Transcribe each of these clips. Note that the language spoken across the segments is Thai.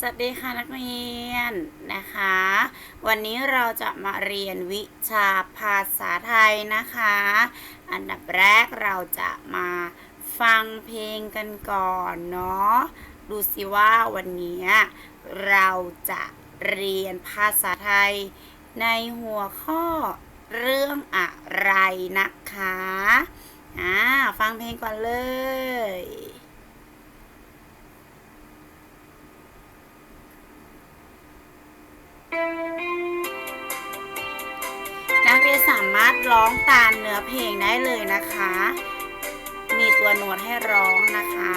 สวัสดีค่ะนักเรียนนะคะ วันนี้เราจะมาเรียนวิชาภาษาไทยนะคะ อันดับแรกเราจะมาฟังเพลงกันก่อนเนาะดูสิว่าวันนี้เราจะเรียนภาษาไทยในหัวข้อเรื่องอะไรนะคะอ่าฟังเพลงก่อนเลย นักเรียนสามารถร้องตามเนื้อเพลงได้เลยนะคะ มีตัวโน้ตให้ร้องนะคะ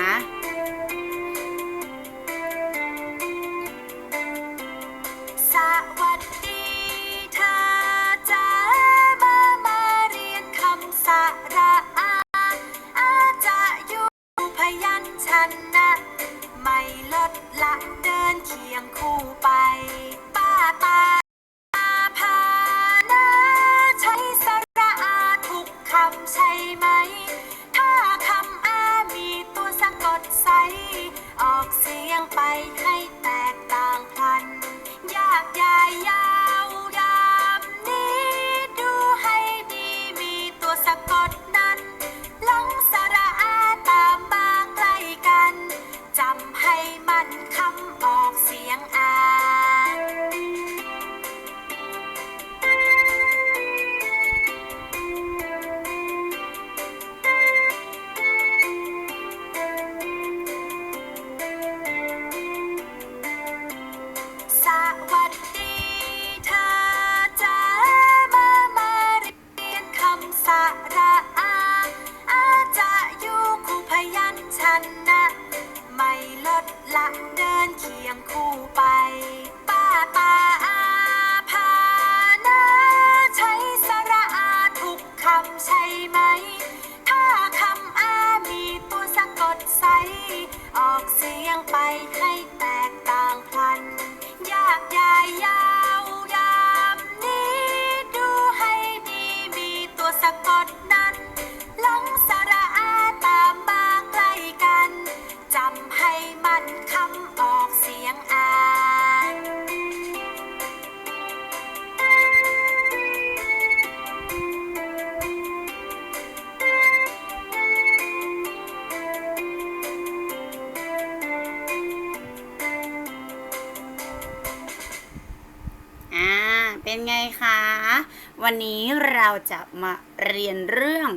วันนี้เราจะมาเรียนเรื่อง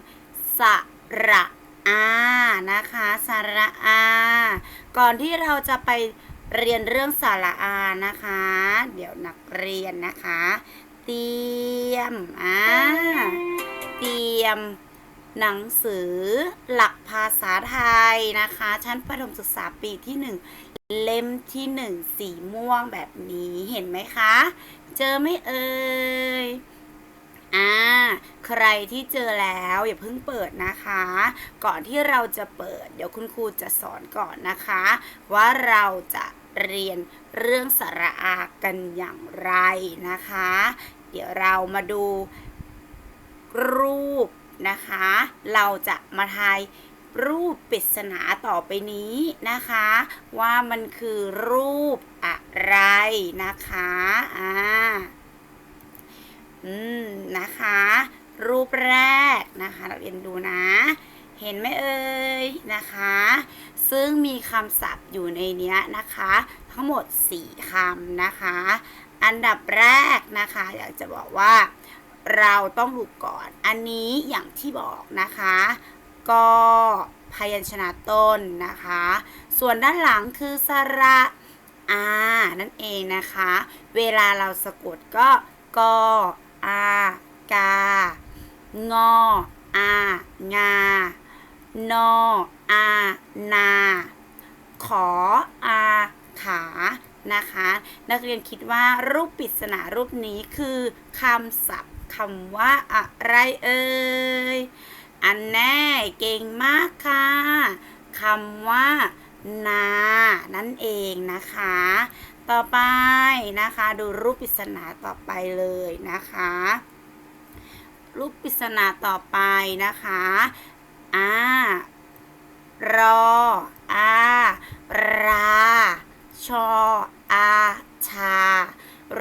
สระอานะคะสระอา ก่อนที่เราจะไปเรียนเรื่องสระอานะคะ เดี๋ยวนักเรียนนะคะ เตรียมอ่าเตรียมหนังสือหลักภาษาไทยนะคะ ชั้นประถมศึกษาปีที่หนึ่งเล่มที่หนึ่งสีม่วงแบบนี้เห็นไหมคะ เจอไม่เอ่ย อ่า ใครที่เจอแล้วอย่าเพิ่งเปิดนะคะ ก่อนที่เราจะเปิด เดี๋ยวคุณครูจะสอนก่อนนะคะ ว่าเราจะเรียนเรื่องสระอากันอย่างไรนะคะ เดี๋ยวเรามาดูรูปนะคะ เราจะมาทายรูปปริศนาต่อไปนี้นะคะ ว่ามันคือรูปอะไรนะคะ อ่า อืมนะคะ รูปแรกนะคะเราเรียนดูนะ เห็นไหมเอ่ยนะคะ ซึ่งมีคำศัพท์อยู่ในนี้นะคะ ทั้งหมด 4คำนะคะ อันดับแรกนะคะ อยากจะบอกว่า เราต้องดูก่อน อันนี้อย่างที่บอกนะคะ ก็พยัญชนะต้นนะคะ ส่วนด้านหลังคือสระอานั่นเองนะคะ เวลาเราสะกดก็กอ อากางออางานออานาขออาขานะคะ นักเรียนคิดว่ารูปปริศนารูปนี้คือคำศัพท์คำว่าอะไรเอ่ยอันแน่เก่งมากค่ะคำว่านา นั่นเองนะคะ ต่อไปนะคะ ดูรูปปริศนาต่อไปเลยนะคะ รูปปริศนาต่อไปนะคะอ่ารออาราชออาชา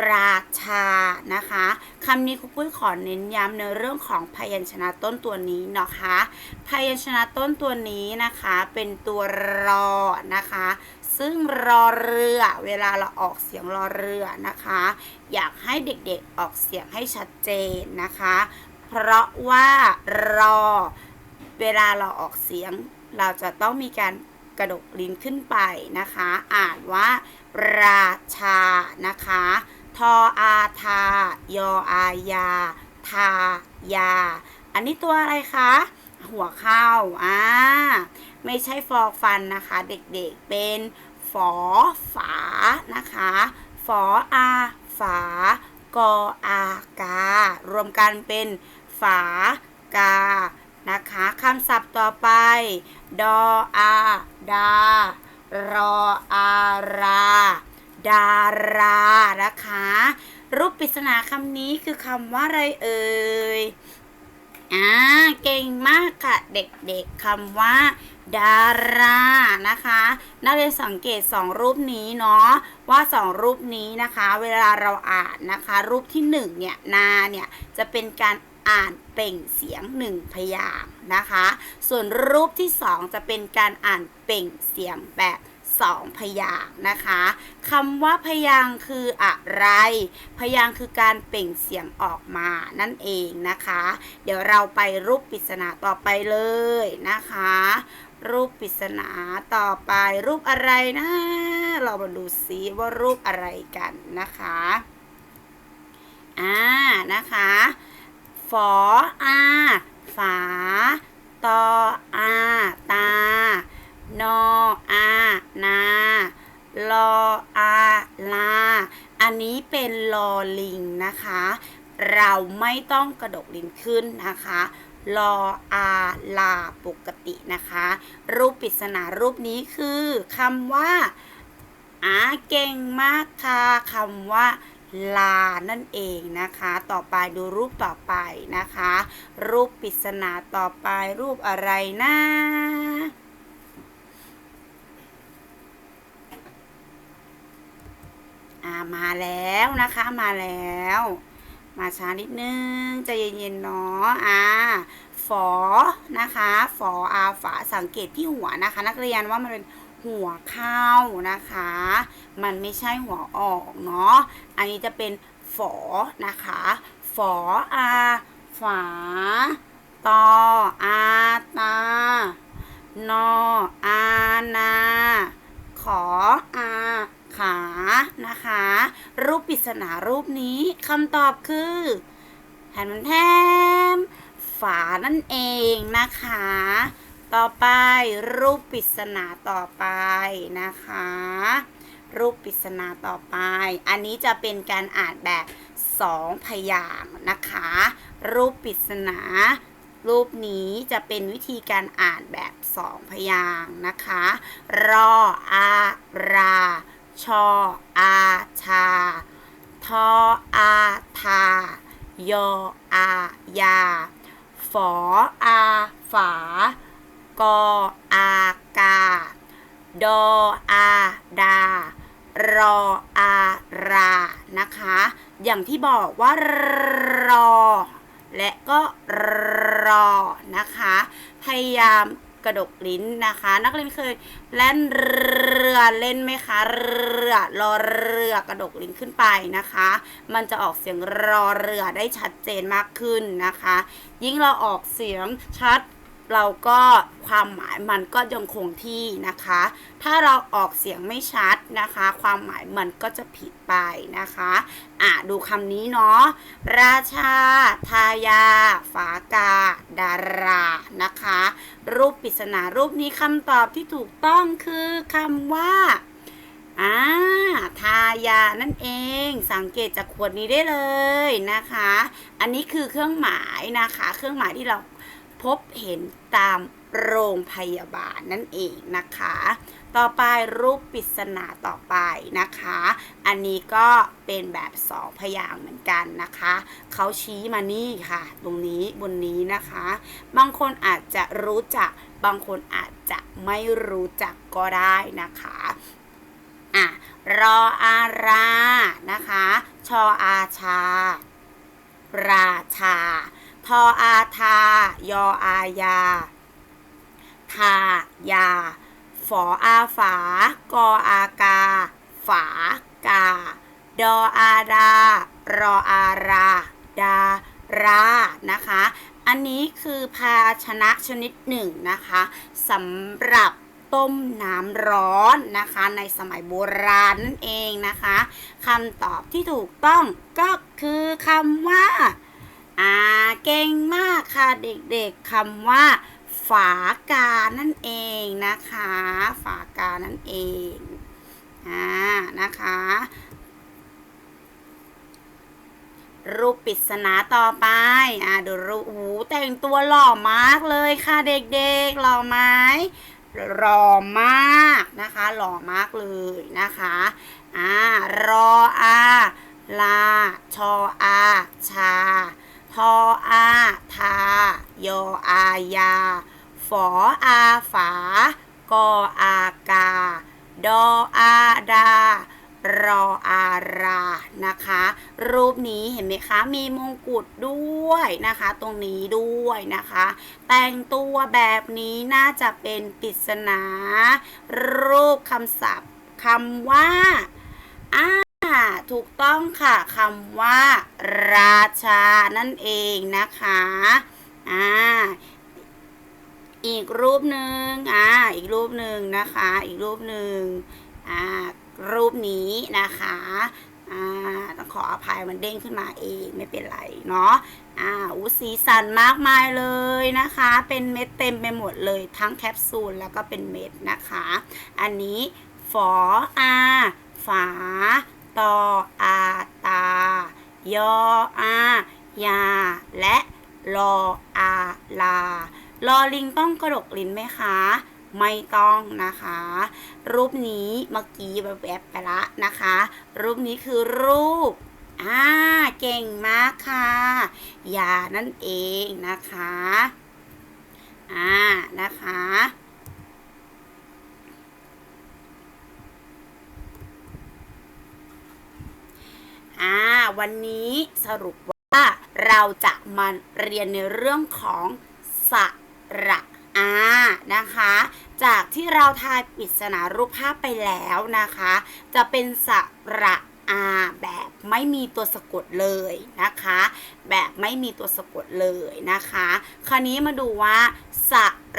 ราชานะคะคำนี้ครูปุ้ยขอเน้นย้ำในเรื่องของพยัญชนะต้นตัวนี้นะคะ พยัญชนะต้นตัวนี้นะคะ เป็นตัวรอนะคะ ซึ่งรอเรือ เวลาเราออกเสียงรอเรือนะคะ อยากให้เด็กๆออกเสียงให้ชัดเจนนะคะ เพราะว่ารอ เวลาเราออกเสียง เราจะต้องมีการกระดกลิ้นขึ้นไปนะคะ อ่านว่า ราชานะคะ ทออาทายออายา ทายา อันนี้ตัวอะไรคะ หัวเข้าอ่าไม่ใช่ฟอกฟันนะคะ เด็กๆเป็น ฝอฝานะคะฝออาฝากออากา รวมกันเป็นฝากานะคะคำศัพท์ต่อไป ดออาดารออาราดารานะคะรูปปริศนาคำนี้คือคำว่าอะไรเอ่ย อ่าเก่งมากค่ะ เด็กๆคำว่า ดารานะคะนักเรียนสังเกตสองรูปนี้เนาะว่าสองรูปนี้นะคะ เวลาเราอ่านนะคะ รูปที่หนึ่งเนี่ยนาเนี่ยจะเป็นการอ่านเปล่งเสียงหนึ่งพยางค์นะคะ ส่วนรูปที่สองจะเป็นการอ่านเปล่งเสียงแบบ สองพยางนะคะคำว่าพยางคืออะไร พยางค์คือการเปล่งเสียงออกมานั่นเองนะคะ เดี๋ยวเราไปรูปปริศนาต่อไปเลยนะคะ รูปปริศนาต่อไปรูปอะไรนะ เรามาดูซิว่ารูปอะไรกันนะคะอ่านะคะฝออาฝาตออาตา นออา นาลออาลา อันนี้เป็นลอลิงนะคะ เราไม่ต้องกระดกลิ้นขึ้นนะคะลออาลาปกตินะคะ รูปปริศนารูปนี้คือคำว่าอาเก่งมากค่ะคำว่าลา นั่นเองนะคะ ต่อไปดูรูปต่อไปนะคะ รูปปริศนาต่อไปรูปอะไรนะ อ่ามาแล้วนะคะมาแล้ว มาช้านิดนึงใจเย็นๆเนาะอ่าฝอนะคะฝออาฝาสังเกตที่หัวนะคะ นักเรียนว่ามันเป็นหัวเข้านะคะ มันไม่ใช่หัวออกเนาะอันนี้จะเป็นฝอนะคะฝออาฝาตออาตานออานา ขออา ขานะคะ รูปปริศนารูปนี้คำตอบคือแทนแทมฝานั่นเองนะคะ ต่อไปรูปปริศนาต่อไปนะคะ รูปปริศนาต่อไป อันนี้จะเป็นการอ่านแบบสองพยางนะคะ รูปปริศนารูปนี้จะเป็นวิธีการอ่านแบบสองพยางนะคะ รออารา ชออาชา ทออาทายออายา ฝออาฝา กออากา ดออาดา รออารา นะคะ อย่างที่บอกว่ารอ และก็รอ นะคะ พยายาม กระดกลิ้นนะคะ นักเรียนเคยเล่นเรือเล่นไหมคะเรือรอเรือกระดกลิ้นขึ้นไปนะคะ มันจะออกเสียงรอเรือได้ชัดเจนมากขึ้นนะคะ ยิ่งเราออกเสียงชัด เราก็ความหมายมันก็ยังคงที่นะคะ ถ้าเราออกเสียงไม่ชัดนะคะ ความหมายมันก็จะผิดไปนะคะ อะดูคำนี้เนาะ ราชา ทายา ฝากา ดารา นะคะ รูปปริศนารูปนี้คำตอบที่ถูกต้องคือคำว่าอ่าทายานั่นเอง สังเกตจากขวดนี้ได้เลยนะคะ อันนี้คือเครื่องหมายนะคะ เครื่องหมายที่เราพบเห็น ตามโรงพยาบาลนั่นเองนะคะ ต่อไปรูปปริศนาต่อไปนะคะ อันนี้ก็เป็นแบบสองพยางเหมือนกันนะคะ เขาชี้มานี่ค่ะ ตรงนี้บนนี้นะคะ บางคนอาจจะรู้จัก บางคนอาจจะไม่รู้จักก็ได้นะคะอะรออารานะคะ ชออาชา ราชา ทออาทายออายา ทายา ฝออาฝา กออากา ฝากา ดออาดา รออารา ดารานะคะ อันนี้คือภาชนะชนิดหนึ่งนะคะสำหรับต้มน้ำร้อนนะคะ ในสมัยโบราณนั่นเองนะคะคำตอบที่ถูกต้องก็คือคำว่า อ่าเก่งมากค่ะเด็กๆคำว่า ฝากานั่นเองนะคะ ฝากานั่นเองอ่านะคะ รูปปริศนาต่อไปอ่าดูรูปหูแต่งตัวหล่อมากเลยค่ะเด็กๆหล่อไหมหล่อมากนะคะหล่อมากเลยนะคะอ่ารออาลาชออาชา ออายา ฝออาฝา กออากา ดออาดารออารานะคะ รูปนี้เห็นไหมคะ มีมงกุฎด้วยนะคะ ตรงนี้ด้วยนะคะ แต่งตัวแบบนี้น่าจะเป็นปริศนา รูปคำศัพท์คำว่าอ่าถูกต้องค่ะคำว่า ราชานั่นเองนะคะ อ่า อีกรูปหนึ่งอ่า อีกรูปหนึ่งนะคะ อีกรูปหนึ่งอ่า รูปนี้นะคะ อ่า ต้องขออภัยมันเด้งขึ้นมาเองไม่เป็นไรเนาะ อ่าอุสีสันมากมายเลยนะคะ เป็นเม็ดเต็มไปหมดเลยทั้งแคปซูลแล้วก็เป็นเม็ดนะคะ อันนี้ฝออาฝาตออาตายออายาและ รออาลา ลอลิงต้องกระดกลิ้นไหมคะไม่ต้องนะคะ รูปนี้เมื่อกี้แบบๆไปละนะคะ รูปนี้คือรูปอ่าเก่งมากค่ะยานั่นเองนะคะอ่านะคะอ่าวันนี้สรุป ว่าเราจะมาเรียนในเรื่องของสระอานะคะ จากที่เราทายปริศนารูปภาพไปแล้วนะคะ จะเป็นสระอาแบบไม่มีตัวสะกดเลยนะคะ แบบไม่มีตัวสะกดเลยนะคะ คราวนี้มาดูว่าส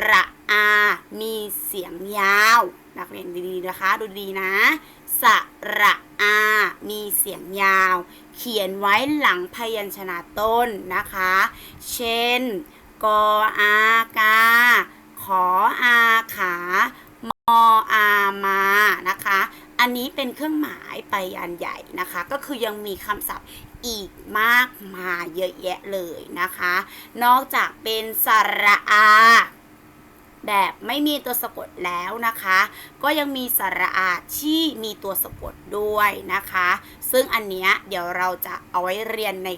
ระอา มีเสียงยาว นักเรียนดีๆนะคะ ดูดีนะ สระอา มีเสียงยาว เขียนไว้หลังพยัญชนะต้นนะคะ เช่น กออากา ขออาขามออามานะคะ อันนี้เป็นเครื่องหมายไปยันใหญ่นะคะ ก็คือยังมีคำศัพท์อีกมากมายเยอะแยะเลยนะคะ นอกจากเป็นสระอา แบบไม่มีตัวสะกดแล้วนะคะ ก็ยังมีสระอาที่มีตัวสะกดด้วยนะคะ ซึ่งอันเนี้ยเดี๋ยวเราจะเอาไว้เรียนใน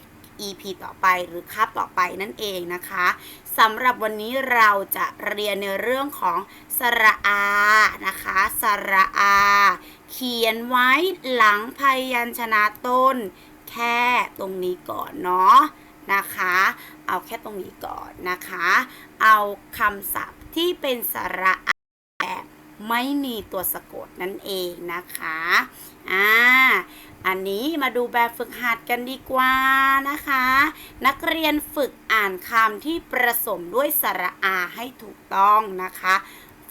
EP ต่อไปหรือคาบต่อไปนั่นเองนะคะสำหรับวันนี้เราจะเรียนในเรื่องของสระอานะคะสระอา เขียนไว้หลังพยัญชนะต้น แค่ตรงนี้ก่อนเนาะนะคะ เอาแค่ตรงนี้ก่อนนะคะ เอาคำศัพท์ ที่เป็นสระแบบไม่มีตัวสะกดนั่นเองนะคะ อ่า อันนี้มาดูแบบฝึกหัดกันดีกว่านะคะ นักเรียนฝึกอ่านคำที่ประสมด้วยสระอาให้ถูกต้องนะคะ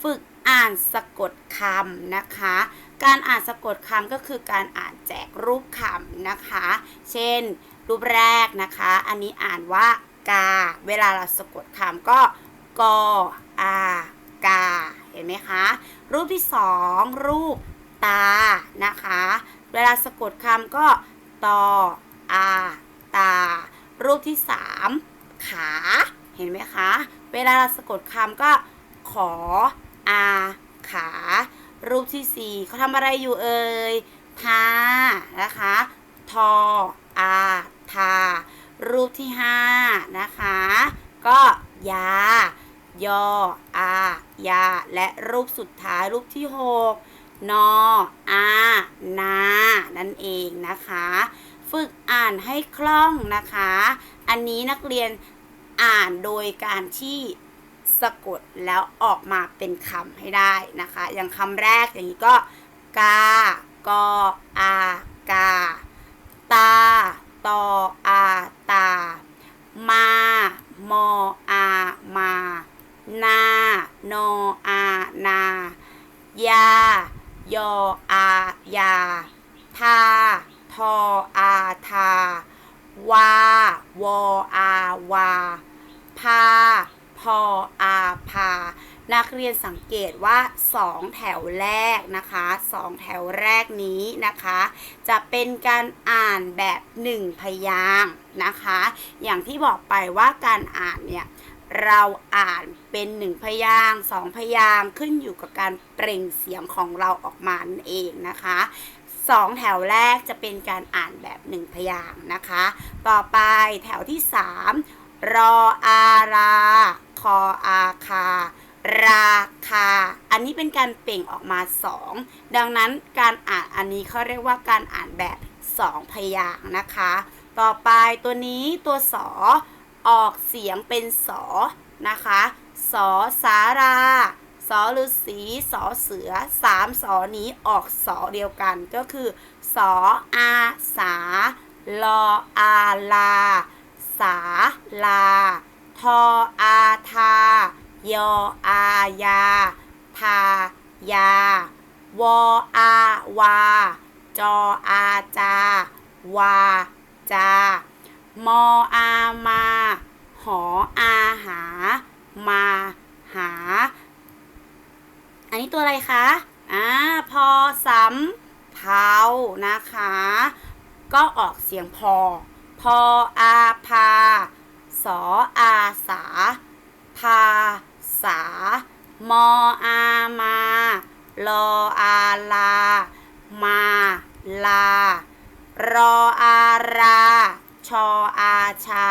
ฝึกอ่านสะกดคำนะคะ การอ่านสะกดคำก็คือการอ่านแจกรูปคำนะคะ เช่น รูปแรกนะคะ อันนี้อ่านว่ากา เวลาเราสะกดคำก็ กอากา เห็นไหมคะ รูปที่สองรูปตา นะคะ เวลาสะกดคำก็ตออาตา รูปที่สามขา เห็นไหมคะ เวลาเราสะกดคำก็ขออาขา รูปที่สี่เขาทำอะไรอยู่เอ่ยทานะคะ ทออาทา รูปที่ห้านะคะ ก็ยา ย่อ อา ยา และรูปสุดท้ายรูปที่หกนอ อา นา นั่นเองนะคะ ฝึกอ่านให้คล่องนะคะ อันนี้นักเรียนอ่านโดยการที่สะกดแล้วออกมาเป็นคำให้ได้นะคะ อย่างคำแรกอย่างนี้ก็กากออากา ตาตออาตา มามออา นาโนอา นา ยา ยอ อา ยา ทา ทอ อา ทา วา วอ อา วา พา พอ อา พา นักเรียนสังเกตว่าสองแถวแรกนะคะสองแถวแรกนี้นะคะ จะเป็นการอ่านแบบหนึ่งพยางค์นะคะ อย่างที่บอกไปว่าการอ่านเนี่ย เราอ่านเป็นหนึ่งพยางสองพยางขึ้นอยู่กับการเปล่งเสียงของเราออกมานั่นเองนะคะสองแถวแรกจะเป็นการอ่านแบบหนึ่งพยางนะคะ ต่อไปแถวที่สามรออาราคออาคา ราคา อันนี้เป็นการเปล่งออกมาสองดังนั้นการอ่านอันนี้เขาเรียกว่าการอ่านแบบสองพยางนะคะ ต่อไปตัวนี้ตัวสอ ออกเสียงเป็นสอนะคะสอสาราสอฤาษีสอเสือสามสอนี้ออกสอเดียวกันก็คือสออาสาลออาลา สาลา ทออาทา ยออายา ทายา วออาวา จออาจา วา จา มออามา หออาหา มาหา อันนี้ตัวอะไรคะอ่าพอสำเภานะคะ ก็ออกเสียงพอ พออาพา สออาสา พาสา มออา มา ลออาลา มาลารออารา ชออาชา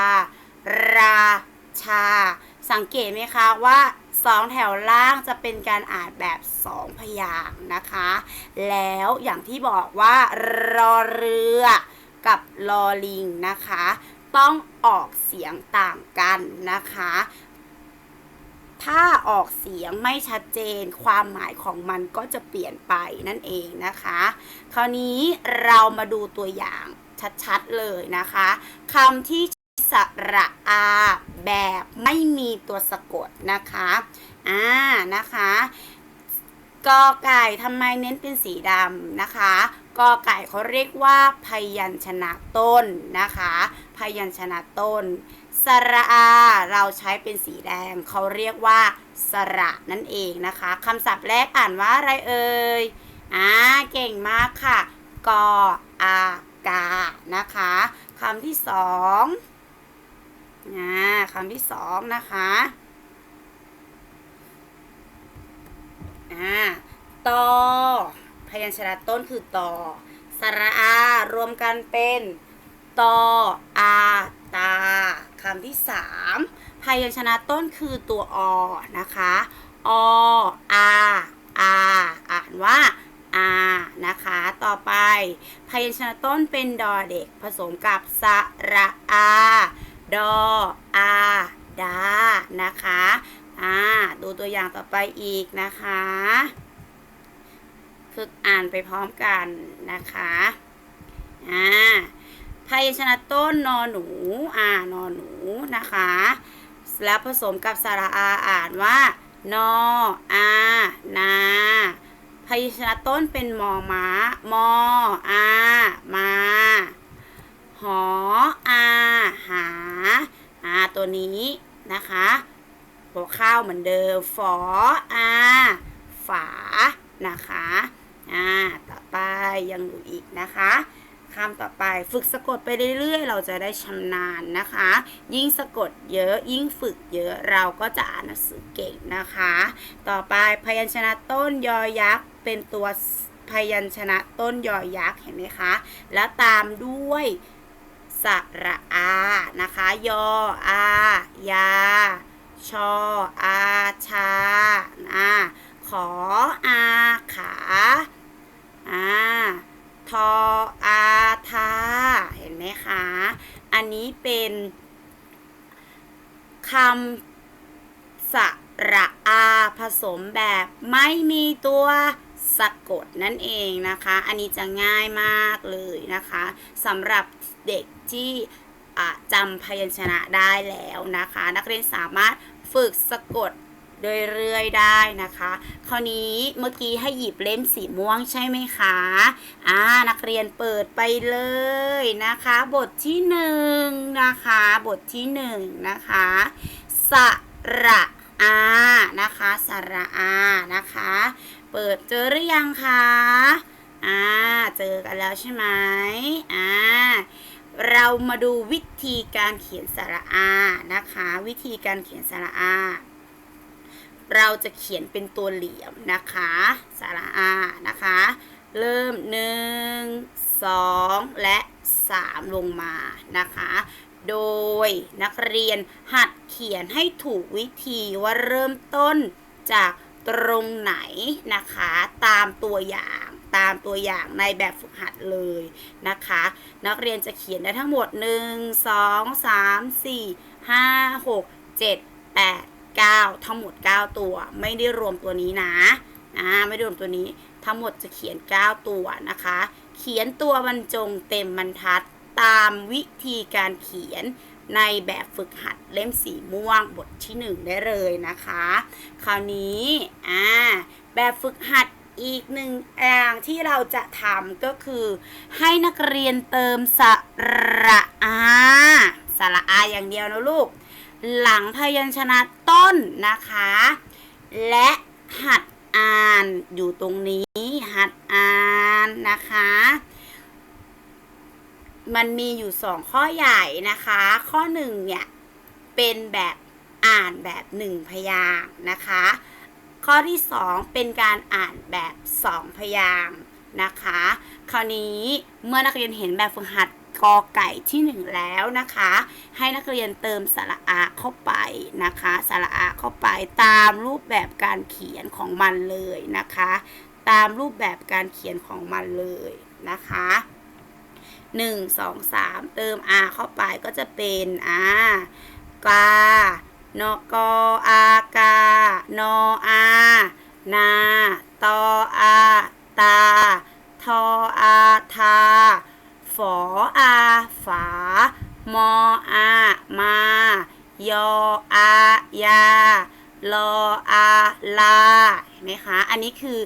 ราชา สังเกตไหมคะว่าสองแถวล่างจะเป็นการอ่านแบบสองพยางค์นะคะ แล้วอย่างที่บอกว่ารอเรือกับลอลิงนะคะ ต้องออกเสียงต่างกันนะคะ ถ้าออกเสียงไม่ชัดเจนความหมายของมันก็จะเปลี่ยนไปนั่นเองนะคะ คราวนี้เรามาดูตัวอย่าง ชัดๆเลยนะคะคำที่สระอาแบบไม่มีตัวสะกดนะคะอ่านะคะกอไก่ทำไมเน้นเป็นสีดำนะคะกอไก่เขาเรียกว่าพยัญชนะต้นนะคะ พยัญชนะต้น สระอาเราใช้เป็นสีแดงเขาเรียกว่าสระนั่นเองนะคะคำศัพท์แรกอ่านว่าอะไรเอ่ยอ่าเก่งมากค่ะกออา กานะคะคำที่สองอ่าคำที่สองนะคะอ่าตอพยัญชนะต้นคือตอสระอา รวมกันเป็นตออาตาคำที่สามพยัญชนะต้นคือตัวอนะคะออาอาอ่านว่า อานะคะ ต่อไปพยัญชนะต้นเป็นดอเด็ก ผสมกับสระอาดออาดา นะคะ อ่า ดูตัวอย่างต่อไปอีกนะคะ ฝึกอ่านไปพร้อมกันนะคะ อ่า พยัญชนะต้นนอหนู อ่า นอหนูนะคะ แล้วผสมกับสระอาอ่านว่านออา นา ยัญชนะต้นเป็นมอม้ามออามาหออาหาอาตัวนี้นะคะหัวข้าวเหมือนเดิมฝออาฝานะคะอ่าต่อไปยังอยู่อีกนะคะ คำต่อไป ฝึกสะกดไปเรื่อยๆ เราจะได้ชำนาญนะคะ ยิ่งสะกดเยอะยิ่งฝึกเยอะเราก็จะอ่านหนังสือเก่งนะคะ ต่อไปพยัญชนะต้นยอยักษ์เป็นตัวพยัญชนะต้นยอยักษ์เห็นไหมคะ แล้วตามด้วยสระอานะคะ ยออายา ชออาชาอาขออาขาอา ทออาทาเห็นไหมคะ อันนี้เป็นคำสระอาผสมแบบไม่มีตัวสะกดนั่นเองนะคะ อันนี้จะง่ายมากเลยนะคะสำหรับเด็กที่จำพยัญชนะได้แล้วนะคะ นักเรียนสามารถฝึกสะกด เรื่อยๆได้นะคะ คราวนี้เมื่อกี้ให้หยิบเล่มสีม่วงใช่ไหมคะอ่านักเรียนเปิดไปเลยนะคะ บทที่หนึ่งนะคะ บทที่หนึ่งนะคะสระอานะคะสระอานะคะ เปิดเจอหรือยังคะอ่าเจอกันแล้วใช่ไหมอ่าเรามาดูวิธีการเขียนสระอานะคะ วิธีการเขียนสระอา เราจะเขียนเป็นตัวเหลี่ยมนะคะสาระอานะคะ เริ่ม 1 2 และ 3 ลงมานะคะ โดยนักเรียนหัดเขียนให้ถูกวิธีว่าเริ่มต้นจากตรงไหนนะคะ ตามตัวอย่างตามตัวอย่างในแบบฝึกหัดเลยนะคะ นักเรียนจะเขียนได้ทั้งหมด 1 2 3 4 5 6 7 8 9 ทั้งหมด 9 ตัว ไม่ได้รวมตัวนี้นะอ่าไม่ได้รวมตัวนี้ ทั้งหมดจะเขียน 9 ตัวนะคะ เขียนตัวบรรจงเต็มบรรทัดตามวิธีการเขียนในแบบฝึกหัดเล่มสีม่วงบทที่ 1 ได้เลยนะคะ คราวนี้อ่าแบบฝึกหัดอีกหนึ่งอย่างที่เราจะทำก็คือ ให้นักเรียนเติมสระอาสระอาอย่างเดียวนะลูก หลังพยัญชนะต้นนะคะ และหัดอ่านอยู่ตรงนี้ หัดอ่านนะคะ มันมีอยู่สองข้อใหญ่นะคะ ข้อหนึ่งเนี่ยเป็นแบบอ่านแบบหนึ่งพยางนะคะ ข้อที่สองเป็นการอ่านแบบสองพยางนะคะ คราวนี้เมื่อนักเรียนเห็นแบบฝึกหัด กอไก่ที่หนึ่งแล้วนะคะ ให้นักเรียนเติมสระอาเข้าไปนะคะสระอาเข้าไปตามรูปแบบการเขียนของมันเลยนะคะ ตามรูปแบบการเขียนของมันเลยนะคะ1 2 3 เติม R เข้าไปก็จะเป็น R กานกอากานออานาตออาตาทออาทา ฝออาฝามออา มายออายาลออาลาเห็นไหมคะ อันนี้คือ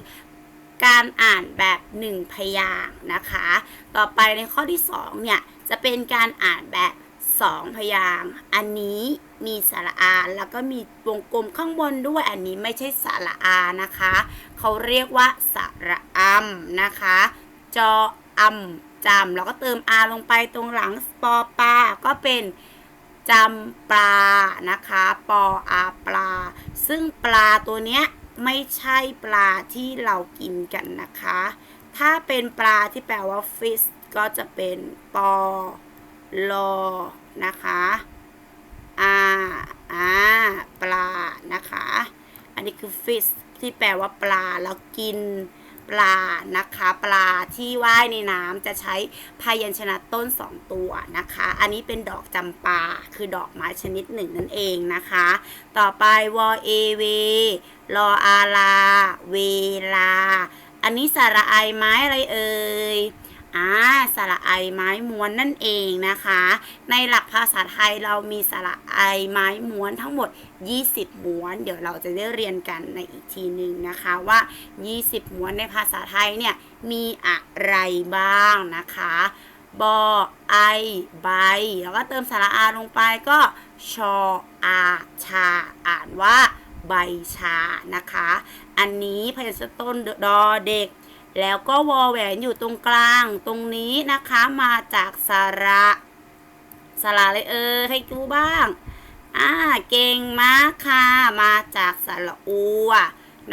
การอ่านแบบหนึ่งพยางนะคะ ต่อไปในข้อที่สองเนี่ย จะเป็นการอ่านแบบสองพยาง อันนี้มีสระอา แล้วก็มีวงกลมข้างบนด้วย อันนี้ไม่ใช่สระอานะคะ เขาเรียกว่าสระอัมนะคะ จออัม จำแล้วก็เติม R ลงไปตรงหลังปอปลาก็เป็นจำปลานะคะปออาปลา ซึ่งปลาตัวเนี้ยไม่ใช่ปลาที่เรากินกันนะคะ ถ้าเป็นปลาที่แปลว่า fish ก็จะเป็นปอลอนะคะอาอาปลานะคะ อันนี้คือ fish ที่แปลว่าปลาแล้วกิน ปลานะคะ ปลาที่ว่ายในน้ำจะใช้พยัญชนะต้น 2 ตัวนะคะ อันนี้เป็นดอกจำปาคือดอกไม้ชนิดหนึ่งนั่นเองนะคะ ต่อไปวอเอเวรออาลา เวลา อันนี้สระไอไม้อะไรเอ่ย อ่าสระไอไม้ม้วนนั่นเองนะคะ ในหลักภาษาไทยเรามีสระไอไม้ม้วนทั้งหมด 20 ม้วน เดี๋ยวเราจะได้เรียนกันในอีกทีหนึ่งนะคะว่า 20 ม้วนในภาษาไทยเนี่ยมีอะไรบ้างนะคะบอไอใบแล้วก็เติมสระอาลงไปก็ชออาชา อ่านว่าใบชานะคะ อันนี้พยัญชนะต้นดอเด็ก แล้วก็วอแหวนอยู่ตรงกลางตรงนี้นะคะมาจากสระสระเลยเออให้ดูบ้างอ่าเก่งมากค่ะ มาจากสระอัว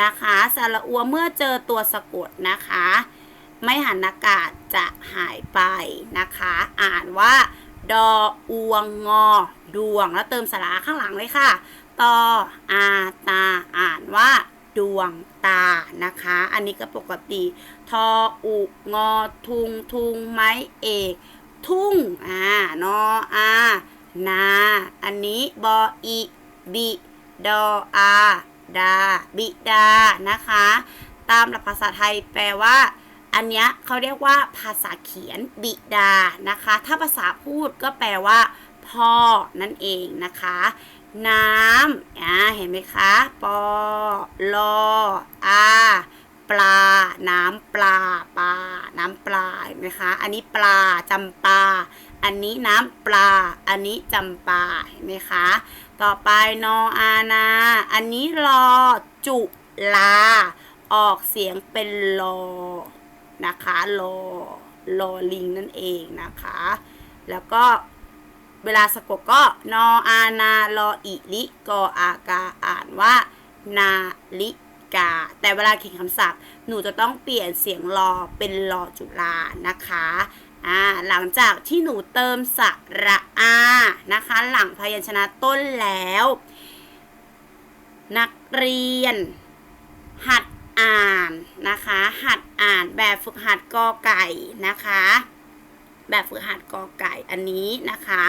นะคะสระอัวเมื่อเจอตัวสะกดนะคะ ไม่หันอากาศจะหายไปนะคะ อ่านว่า ดออวงงอ ดวงแล้วเติมสระข้างหลังเลยค่ะตออาตา อ่านว่า ดวงตานะคะ อันนี้ก็ปกติทออุงอทุงทุงไม้เอก ทุ่งอ่านออานาอันนี้บออีบิดออาดาบิดานะคะ ตามหลักภาษาไทยแปลว่า อันเนี้ยเขาเรียกว่าภาษาเขียนบิดานะคะ ถ้าภาษาพูดก็แปลว่า พ่อนั่นเองนะคะ น้ำอ่าเห็นไหมคะ ปอลออาปลา น้ำปลาปลา น้ำปลาเห็นไหมคะ อันนี้ปลาจำปา อันนี้น้ำปลา อันนี้จำปาเห็นไหมคะ ต่อไปนออานา อันนี้รอจุลา ออกเสียงเป็นลอนะคะลอลอลิงนั่นเองนะคะ แล้วก็ เวลาสะกดก็นออานาลออิลิกออากาอ่านว่า นาลิกา แต่เวลาเขียนคำศัพท์ หนูจะต้องเปลี่ยนเสียงรอเป็นรอจุฬานะคะอ่าหลังจากที่หนูเติมสระอานะคะ หลังพยัญชนะต้นแล้ว นักเรียน หัดอ่านนะคะ หัดอ่านแบบฝึกหัดกอไก่นะคะ แบบฝึกหัดกอไก่อันนี้นะคะ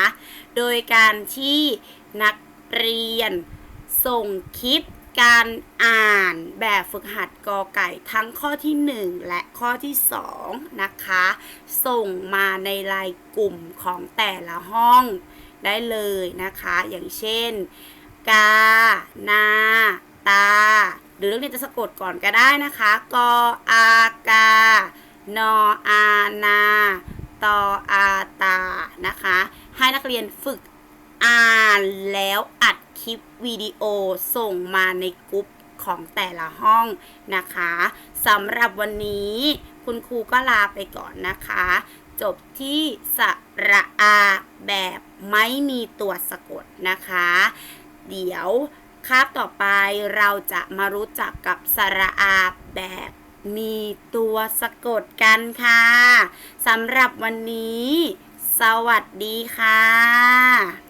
โดยการที่นักเรียนส่งคลิปการอ่านแบบฝึกหัดกอไก่ทั้งข้อที่ 1 และข้อที่ 2 นะคะ ส่งมาในไลน์กลุ่มของแต่ละห้องได้เลยนะคะ อย่างเช่น กา นา ตา หรือนักเรียนจะสะกดก่อนก็ได้นะคะ กอ อากา นออา นา ตออาตานะคะ ให้นักเรียนฝึกอ่านแล้วอัดคลิปวิดีโอส่งมาในกลุ่มของแต่ละห้องนะคะสำหรับวันนี้คุณครูก็ลาไปก่อนนะคะ จบที่สระอาแบบไม่มีตัวสะกดนะคะ เดี๋ยวคาบต่อไปเราจะมารู้จักกับสระอาแบบ มีตัวสะกดกันค่ะสำหรับวันนี้ สวัสดีค่ะ